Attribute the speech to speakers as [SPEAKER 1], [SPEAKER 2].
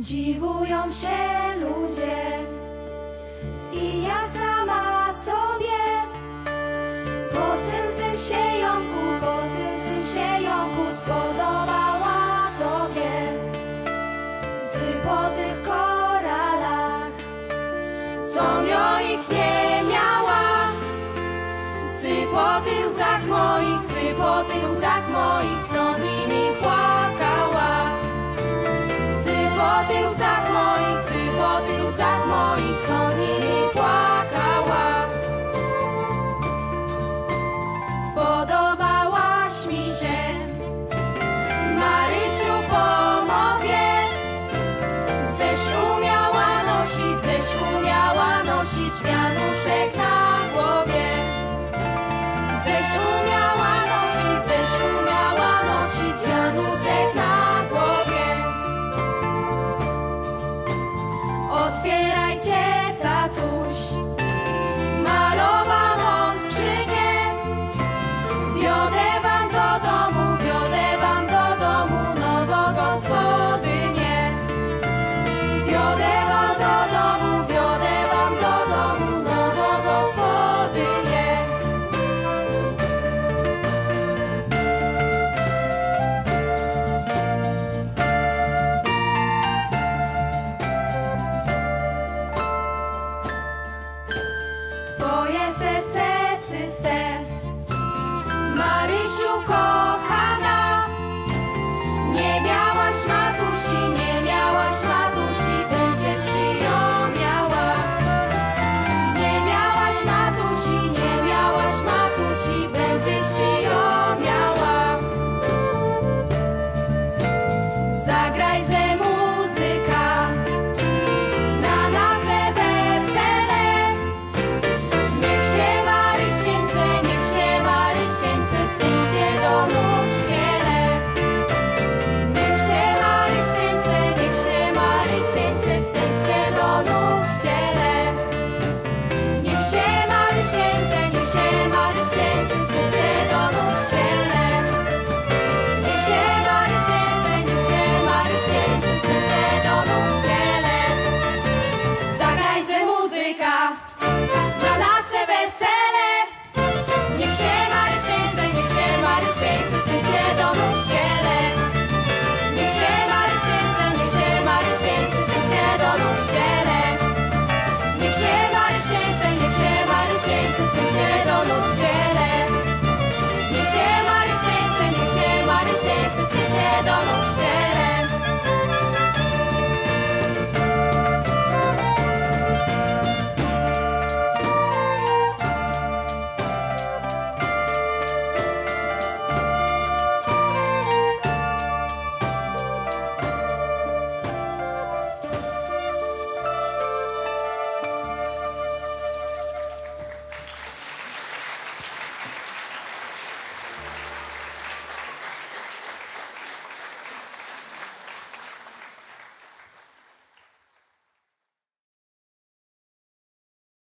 [SPEAKER 1] Dziwują się ludzie i ja sama sobie po cym siejąku, po cym siejąku spodobała tobie z po tych koralach, co mio ich nie miała. Cy po tych łzach moich, cy po tych łzach łzach moich, co nimi płakała. Spodobałaś mi się, Marysiu, pomowie. Ześ umiała nosić, ześ umiała nosić wianusek na Twoje serce cyste, Marysiu, kocham. shades